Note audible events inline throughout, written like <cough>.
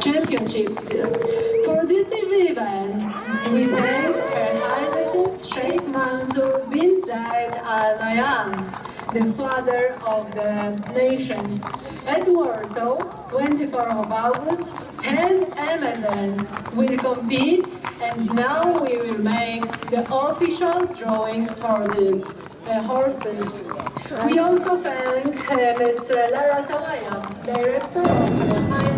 championships. For this event, we thank Her Highness Sheikh Mansour bin Zayed Al Nahyan, the father of the nations. At Warsaw, 24 of August, 10 Amazons will compete and now we will make the official drawing for these uh, horses. We also thank uh, Ms. Lara Salaya, director of the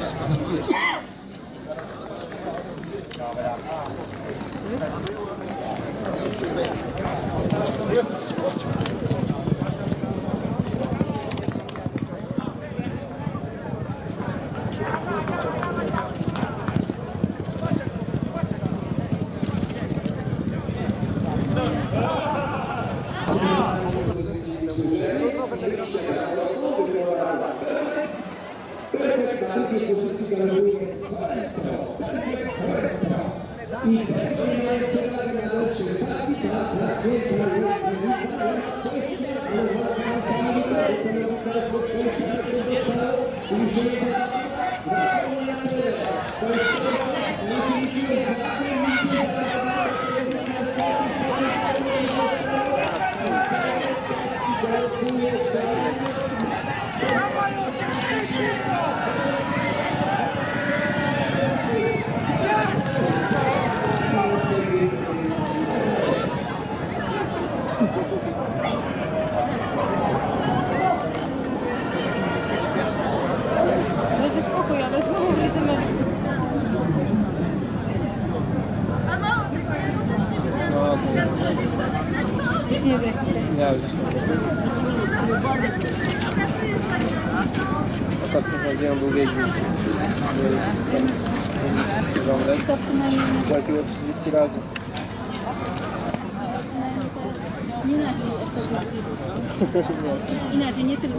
raz. <laughs> Bywa i tak. A on zymban. Dajcie Nie wiem. Ja już. Ostatnio chodziłem, przynajmniej nie, Płaciło 30 razy. nie na. Inaczej, nie tylko.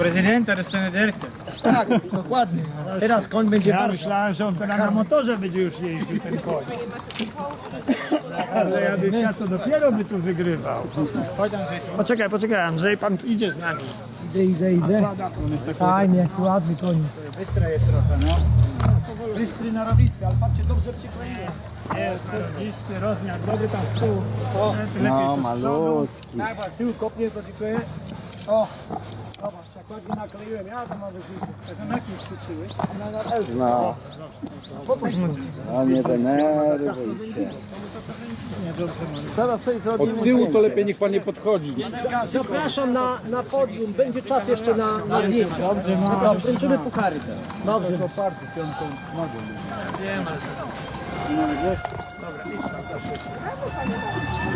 Prezydenta dostanę dyrektor. Tak, dokładnie. Teraz koń będzie Ja bardzo. myślałem, że on na karmotorze będzie już jeździł ten koń. Ale ja bym chciał, to dopiero by tu wygrywał. Chodź Andrzej. Poczekaj, poczekaj, Andrzej, pan idzie z nami. idzie, idzie, idzie. Fajnie, ładny koń. Bystra jest trochę, no. Bystry na robitwie, ale patrzcie, dobrze przykleiłem. Jest, jest blisky rozmiar, dobry tam stół. No, malutki. Tak, tył kopnie, to dziękuję. O, ładnie nakleiłem. Ja to mam. Tak na kim ćwiczyłeś? Na. No, Popatrz, no. a nie. Zaraz coś zrobimy. Od tyłu to lepiej niech pan nie podchodzi. Zapraszam na, na podium. Będzie czas jeszcze na, na zdjęcie. Dobrze, no. Wręczymy puchary teraz. Dobrze.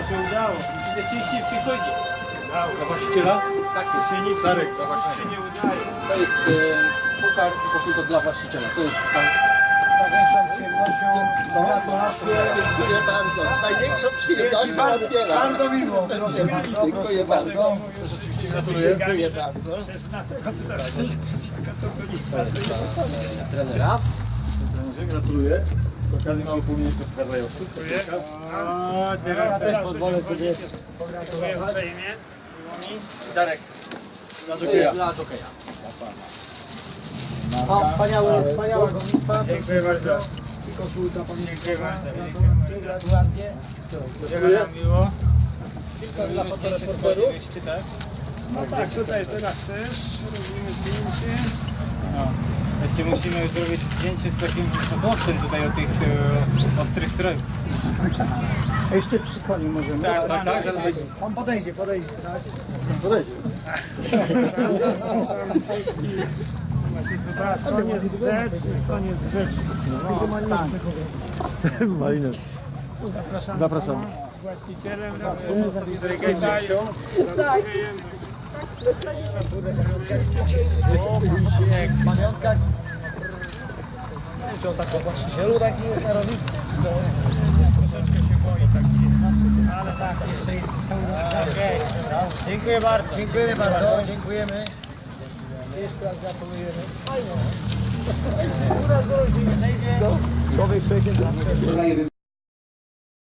się udało. Leciście przychodzi. Dla właściciela? Tak jest. Się nic, Darek, nic się nie udaje. To jest e, puchar i koszulka dla właściciela. To jest pan. Największą przyjemnością. Dziękuję bardzo. Z największą przyjemnością odbieram. Bardzo miło. Proszę bardzo. Dziękuję bardzo. Dziękuję bardzo. trenera. Gratuluję. Z okazji mamy pomniejsze skazających. O, teraz, teraz Pozwolę sobie dziękuję uprzejmie. Darek. To jest dla jokeja. O, wspaniałe, wspaniała gonitwa. Dziękuję bardzo. I koszulka pamięci. Dziękuję bardzo. Gratulacje. Dziękuję nam miło. Dla fotoreporterów. tak? No tak, tutaj teraz też robimy zdjęcie. No. Jeszcze musimy zrobić zdjęcie z takim fotowcem tutaj o tych e, ostrych strojach. Jeszcze przy koniu możemy. Tak, tak, tak. żeby- On podejdzie, podejdzie, tak? Tak, koniec grzeczny, koniec grzeczny. Tu zapraszamy Zapraszam. pana z właścicielem, razem dają. Dziękujemy. O, śnieg. Pamiątka. Nie wiem, czy on tak po właścicielu taki jest na. Troszeczkę się boi, tak jest. Ale tak, jeszcze jest. Dziękuję bardzo. Dziękujemy bardzo. Dziękujemy. Jeszcze raz gratulujemy. Rodziny. Człowiek człowiekiem zawsze.